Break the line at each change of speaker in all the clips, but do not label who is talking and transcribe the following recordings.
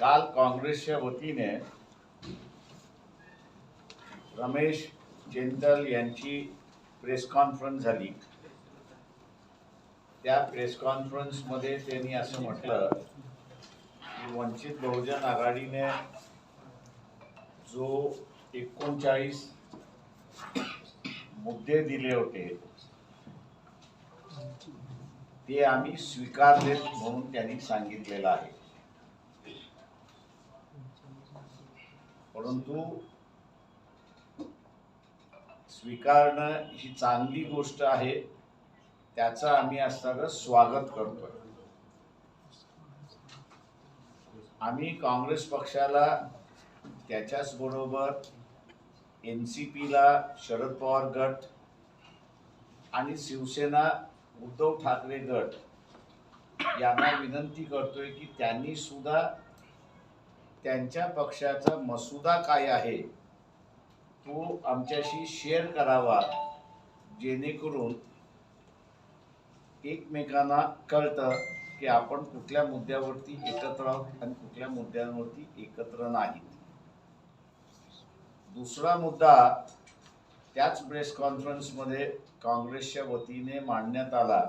काल काँग्रेसच्या वतीने रमेश चेंतल यांची प्रेस कॉन्फरन्स झाली. त्या प्रेस कॉन्फरन्समध्ये त्यांनी असं म्हटलं की वंचित बहुजन आघाडीने जो एकोणचाळीस मुद्दे दिले होते ते आम्ही स्वीकारलेत म्हणून त्यांनी सांगितलेलं आहे. परंतु स्वीकारणं ही चांगली गोष्ट आहे त्याचं आम्ही असणार स्वागत करतोय. आम्ही काँग्रेस पक्षाला त्याच्याच बरोबर एन सी पीला शरद पवार गट आणि शिवसेना उद्धव ठाकरे गट यांना विनंती करतोय की त्यांनी सुद्धा त्यांच्या पक्षाचा मसुदा काय आहे? तो आमच्याशी शेअर करावा जेणेकरून एकमेकांना कळतं की आपण कुठल्या मुद्द्यावरती एकत्र आहोत आणि कुठल्या मुद्द्यांवरती एकत्र नाहीत. दुसरा मुद्दा त्याच प्रेस कॉन्फरन्समध्ये काँग्रेसच्या वतीने मांडण्यात आला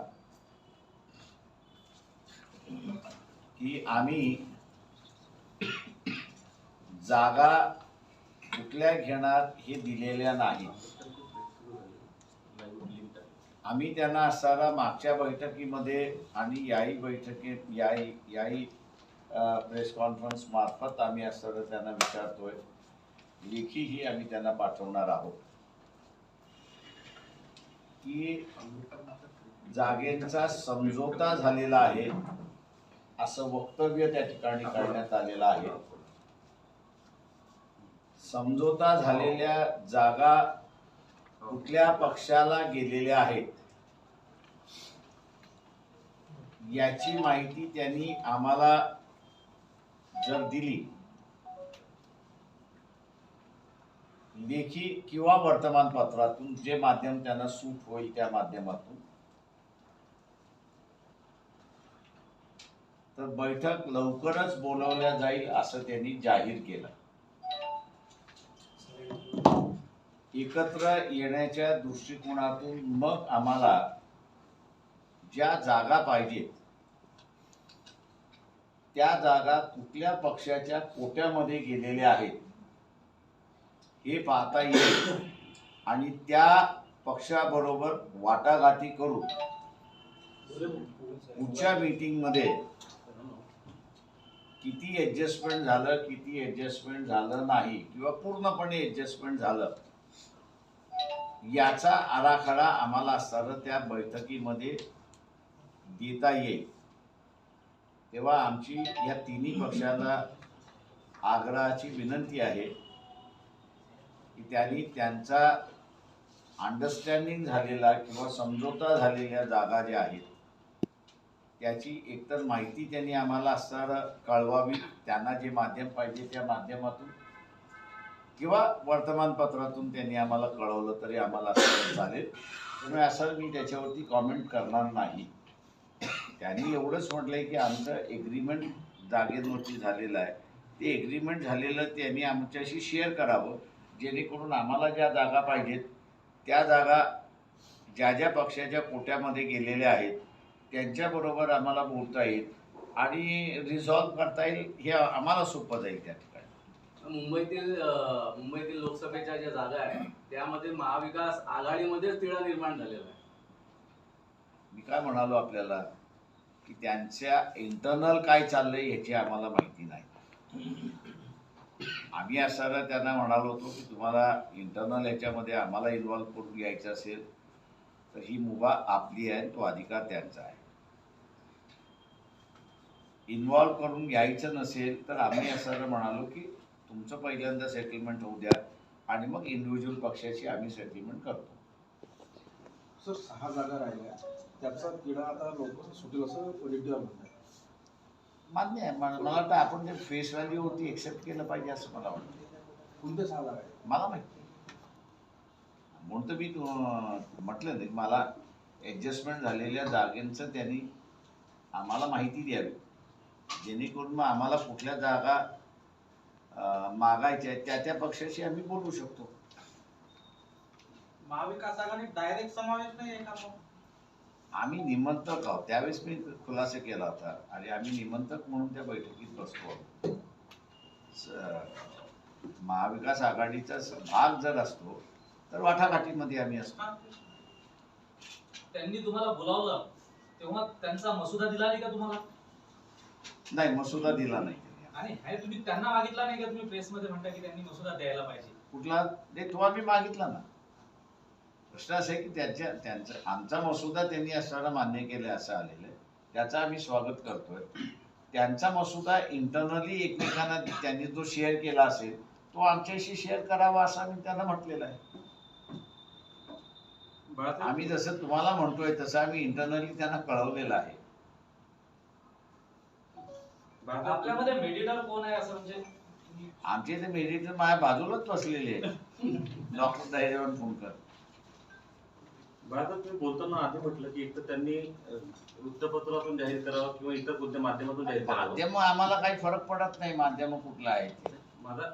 की आम्ही जागा कुठल्या घेणार हे दिलेल्या नाही आम्ही त्यांना असताना मागच्या बैठकीमध्ये आणि याही बैठकीत याही याही प्रेस कॉन्फरन्स मार्फत आम्ही असताना त्यांना विचारतोय. लेखीही आम्ही त्यांना पाठवणार आहोत. की जागेचा समझोता झालेला आहे असं वक्तव्य त्या ठिकाणी करण्यात आलेलं आहे. समझोता झालेल्या जागा कुठल्या पक्षाला गेलेल्या आहेत? याची माहिती त्यांनी आम्हाला जर दिली लेखी किंवा वर्तमानपत्रातून जे माध्यम त्यांना सूट होईल त्या माध्यमातून तर बैठक लवकरच बोलवल्या जाईल असं त्यांनी जाहीर केलं. एकत्र येण्याच्या दृष्टिकोनातून मग आम्हाला ज्या जागा पाहिजेत त्या जागा कुठल्या पक्षाच्या कोट्यामध्ये गेलेल्या आहेत हे पाहता येईल. आणि त्या पक्षाबरोबर वाटाघाटी करून पुढच्या मीटिंगमध्ये किती ॲडजस्टमेंट झालं किती ॲडजस्टमेंट झालं नाही किंवा पूर्णपणे ॲडजस्टमेंट झालं याचा आराखडा आम्हाला सर त्या बैठकीमध्ये देता येईल. तेव्हा आमची या तिन्ही पक्षाला आग्रहाची विनंती आहे की त्यांनी त्यांचा अंडरस्टँडिंग झालेला किंवा समझोता झालेल्या जागा ज्या आहेत त्याची एकतर माहिती त्यांनी आम्हाला असताना कळवावी त्यांना जे माध्यम पाहिजे त्या माध्यमातून किंवा वर्तमानपत्रातून त्यांनी आम्हाला कळवलं तरी आम्हाला असं चालेल. त्यामुळे असं मी त्याच्यावरती कॉमेंट करणार नाही. त्यांनी एवढंच म्हटलंय की आमचं एग्रीमेंट जागेवरती झालेलं आहे. ते एग्रीमेंट झालेलं त्यांनी आमच्याशी शेअर करावं. जेणेकरून आम्हाला ज्या जागा पाहिजेत त्या जागा ज्या ज्या पक्षाच्या कोट्यामध्ये गेलेल्या आहेत त्यांच्याबरोबर आम्हाला बोलता येईल आणि रिझॉल्व करता येईल हे आम्हाला सोपं जाईल त्या ठिकाणी.
मुंबईतील मुंबईतील लोकसभेच्या ज्या जागा आहेत त्यामध्ये महाविकास आघाडीमध्येच तिळा निर्माण झालेला आहे.
मी काय म्हणालो आपल्याला की त्यांच्या इंटरनल काय चाललंय याची आम्हाला माहिती नाही. आम्ही असताना त्यांना म्हणालो होतो की तुम्हाला इंटरनल याच्यामध्ये आम्हाला इन्व्हॉल्व करून घ्यायचं असेल तर ही मुभा आपली आहे तो अधिकार त्यांचा आहे. इन्व्हॉल्व करून घ्यायचं नसेल तर आम्ही असं म्हणालो की तुमचं पहिल्यांदा सेटलमेंट होऊ द्या आणि मग इंडिव्हिज्युअल पक्षाची आम्ही सेटलमेंट करतो.
सर सहा जागा राहिल्या. त्याचा तिढा आता लवकर सुटेल असं पॉझिटिव्ह म्हणतात.
मान्य आहे. मला वाटतं आपण ते फेस व्हॅल्यू होती एक्सेप्ट केलं पाहिजे असं मला वाटतं.
कोणत्या सहा जागा आहेत?
मला माहिती म्हणून तर मी म्हटलं नाही. मला ॲडजस्टमेंट झालेल्या जागेंचं त्यांनी आम्हाला माहिती द्यावी. जेणेकरून मग आम्हाला कुठल्या जागा मागायच्या आहेत त्या त्या पक्षाशी आम्ही बोलू शकतो.
महाविकास आघाडी डायरेक्ट समावेश नाही आहे का मग?
आम्ही निमंत्रक आहोत. त्यावेळेस मी खुलासा केला होता आणि आम्ही निमंत्रक म्हणून त्या बैठकीत बसतो आहोत. महाविकास आघाडीचा भाग जर असतो तर वाटाघाटीमध्ये आम्ही असतो.
त्यांनी तुम्हाला बोलावलं तेव्हा त्यांचा मसुदा दिला नाही का तुम्हाला?
नाही मसुदा दिला नाही.
आणि हे तुम्ही त्यांना मागितला नाही का? तुम्ही प्रेसमध्ये म्हणता की त्यांनी मसुदा द्यायला पाहिजे.
कुठला? तो आम्ही मागितला ना. प्रश्न असा आहे की त्यांच्या त्यांचा आमचा मसुदा त्यांनी असताना मान्य केला असं आलेलं आहे. त्याचं आम्ही स्वागत करतोय. त्यांचा मसुदा इंटरनली एकमेकांना त्यांनी जो शेअर केला असेल तो आमच्याशी शेअर करावा असं आम्ही त्यांना म्हटलेलं आहे. आम्ही जसं तुम्हाला म्हणतोय तसं आम्ही इंटरनली त्यांना कळवलेलं आहे.
आपल्यामध्ये मेडिटर कोण आहे असं म्हणजे? तुम्ही-
आमचे ते मेडिटर माझ्या बाजूलाच बसलेले आहेत डॉक्टर दहेजवान फोनकर
भारतात तुम्ही बोलताना आधी म्हटलं की एक तर त्यांनी वृत्तपत्रातून जाहीर करावं किंवा इतर कोणत्या माध्यमातून जाहीर करावं.
माध्यम आम्हाला काही फरक पडत नाही माध्यम कुठलं आहे ते.
माझा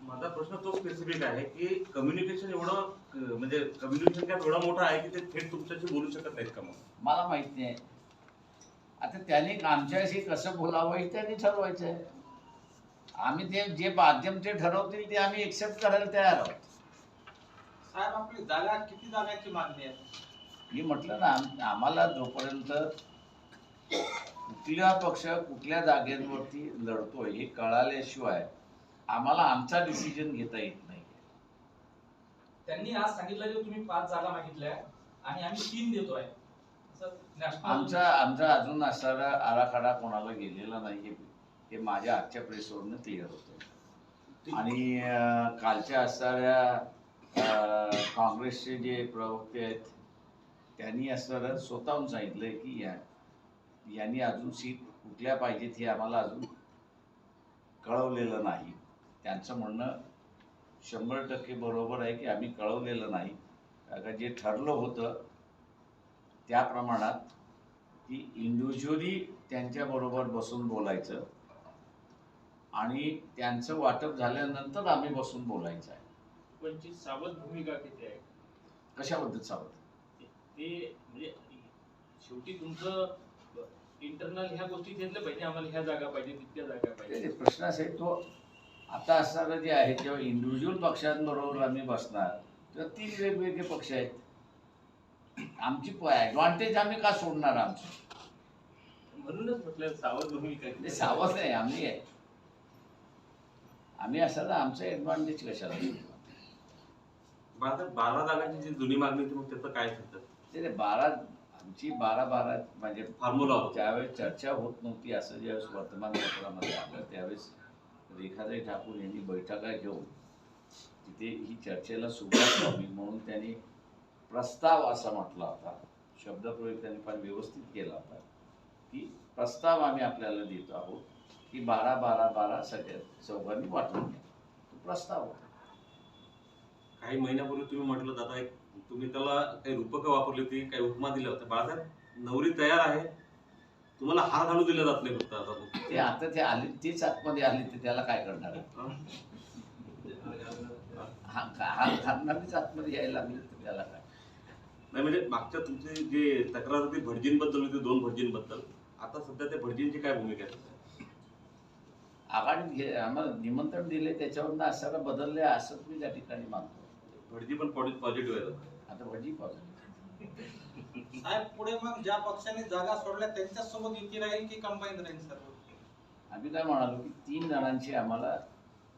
माझा प्रश्न तो स्पेसिफिक आहे की कम्युनिकेशन एवढं अ, म्हणजे कम्युनिकेशन गॅप एवढा मोठा आहे की ते थेट तुमच्याशी बोलू शकत नाहीत का मग?
मला माहीत नाही. आता त्यांनी आमच्याशी कसं बोलावं हे त्यांनी ठरवायचं आहे आम्ही ते जे माध्यम ते ठरवतील ते आम्ही एक्सेप्ट करायला तयार आहोत.
साहेब आपली जागा किती जागाची मागणी आहे?
मी म्हटलं ना आम- आम्हाला जोपर्यंत कुठला पक्ष कुठल्या जागेवरती लढतोय हे कळाल्याशिवाय आम्हाला आमचा डिसिजन घेता येत नाही.
त्यांनी आज सांगितलं की तुम्ही पाच जागा मागितल्या आणि आम्ही तीन देतोय.
आमचा आमचा अजून असणारा आराखडा कोणाला गेलेला नाही हे- माझ्या आजच्या प्रेसवरनं क्लिअर होतं. आणि कालच्या असणाऱ्या काँग्रेसचे जे प्रवक्ते आहेत त्यांनी असणारं स्वतःहून सांगितलंय की या यांनी अजून सीट कुठल्या पाहिजेत हे आम्हाला अजून कळवलेलं नाही. त्यांचं म्हणणं शंभर टक्के बरोबर आहे की आम्ही कळवलेलं नाही. का जे ठरलं होतं त्या प्रमाणात की इंडिव्हिज्युअली त्यांच्याबरोबर बसून बोलायचं आणि त्यांचं वाटप झाल्यानंतर आम्ही बसून बोलायचं आहे.
पंची सावध भूमिका किती आहे?
कशाबद्दल सावध?
ते म्हणजे शेवटी तुमचं इंटरनल ह्या गोष्टी घेतल्या पाहिजे आम्हाला ह्या जागा पाहिजे तितक्या जागा
ते
पाहिजे.
जे प्रश्न असेल तो आता असणारं जे आहे जेव्हा इंडिव्हिज्युअल पक्षांबरोबर आम्ही बसणार तेव्हा तीन वेगवेगळे पक्ष आहेत. आमची ॲडव्हान्टेज आम्ही का सोडणार आमची?
म्हणूनच म्हटलं सावध भूमिका
सावध नाही आम्ही आहे. आम्ही असताना आमचं ॲडव्हान्टेज कशाला?
बारा जागांची जी जुनी मागणी होती मग त्याचं काय
ते बारा आमची बारा बारा म्हणजे
फॉर्म्युला होता.
ज्यावेळेस चर्चा होत नव्हती असं ज्यावेळेस वर्तमानपत्रामध्ये आलं त्यावेळेस रेखाताई ठाकूर यांनी बैठका घेऊन तिथे ही चर्चेला सुरुवात व्हावी म्हणून त्यांनी प्रस्ताव असा म्हटला होता शब्दप्रयोग त्यांनी फार व्यवस्थित केला होता की प्रस्ताव आम्ही आपल्याला देतो आहोत की बारा बारा बारा सगळ्या चौघांनी वाटून घ्या तो प्रस्ताव होता.
काही महिन्यापूर्वी तुम्ही म्हटलं दादा एक तुम्ही त्याला काही रूपकं वापरली होती काही उपमा दिल्या होत्या बाळासाहेब नवरी तयार आहे. तुम्हाला हार घालू दिला जात नाही फक्त आता
ते आता ते आले तेच आतमध्ये आले ते त्याला काय करणार आहे? हा? हा घालणारीच आतमध्ये यायला लागली तर त्याला काय?
नाही म्हणजे मागच्या तुमची जी तक्रार होती भटजींबद्दल होती दोन भटजींबद्दल आता सध्या त्या भटजींची काय भूमिका आहे
आघाडीत घे आम्हाला निमंत्रण दिले त्याच्यावरनं असं बदलले असं मी त्या ठिकाणी मानतो
भटजी पण पॉझिटिव्ह आहेत
आता. भजी पॉझिटिव्ह.
साहेब पुढे मग ज्या पक्षाने जागा सोडल्या त्यांच्याच सोबत युती राहील की कंबाईन राहील सर्व
आम्ही काय म्हणालो की तीन जणांची आम्हाला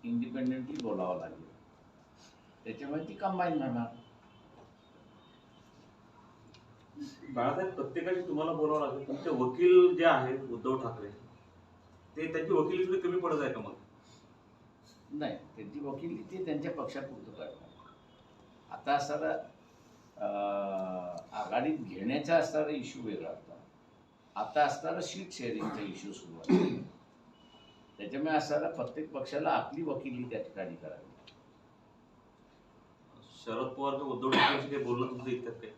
इंडिपेंडेंटली बोलावं लागेल. त्याच्यामुळे ती कंबाईन राहणार
बाळासाहेब प्रत्येकाची तुम्हाला बोलावं लागेल. तुमचे वकील जे आहेत उद्धव ठाकरे ते त्यांची वकिली थोडी कमी पडत आहे का मग?
नाही त्यांची वकिली ते त्यांच्या पक्षापुरतं करणार आता असणारा आघाडीत घेण्याचा असणारा इश्यू वेगळा होता. आता असणारा सीट शेअरिंगचा इश्यू सुरू आहे. त्याच्यामुळे असणारा प्रत्येक पक्षाला आपली वकिली त्या ठिकाणी करावी
शरद पवार उद्धव ठाकरेंशी काही बोलणं तुमचं इतकं काय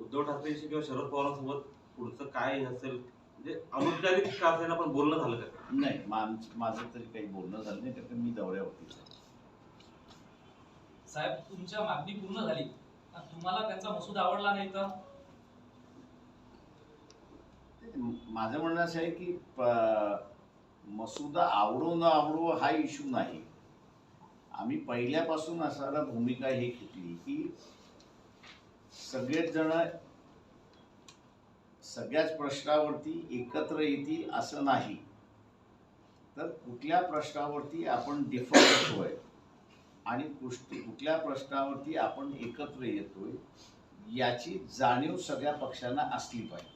उद्धव ठाकरेंशी किंवा शरद पवारांसोबत पुढचं काय असेल? म्हणजे अनौपचारिक का असेना पण बोलणं झालं का?
नाही मा- माझं तरी काही बोलणं झालं नाही कारण मी दौऱ्यावरतीच आहे.
साहेब तुमच्या मागणी पूर्ण झाली. आणि तुम्हाला त्यांचा मसूद आवडला नाही तर?
माझं म्हणणं असं आहे की प- मसुदा आवडो न आवडो हा इश्यू नाही. आम्ही पहिल्यापासून असायला भूमिका ही घेतली की सगळेच जण सगळ्याच प्रश्नावरती एकत्र येतील असं नाही. तर कुठल्या प्रश्नावरती आपण डिफर करतोय आणि कुष्ट- कुठल्या प्रश्नावरती आपण एकत्र येतोय याची जाणीव सगळ्या पक्षांना असली पाहिजे.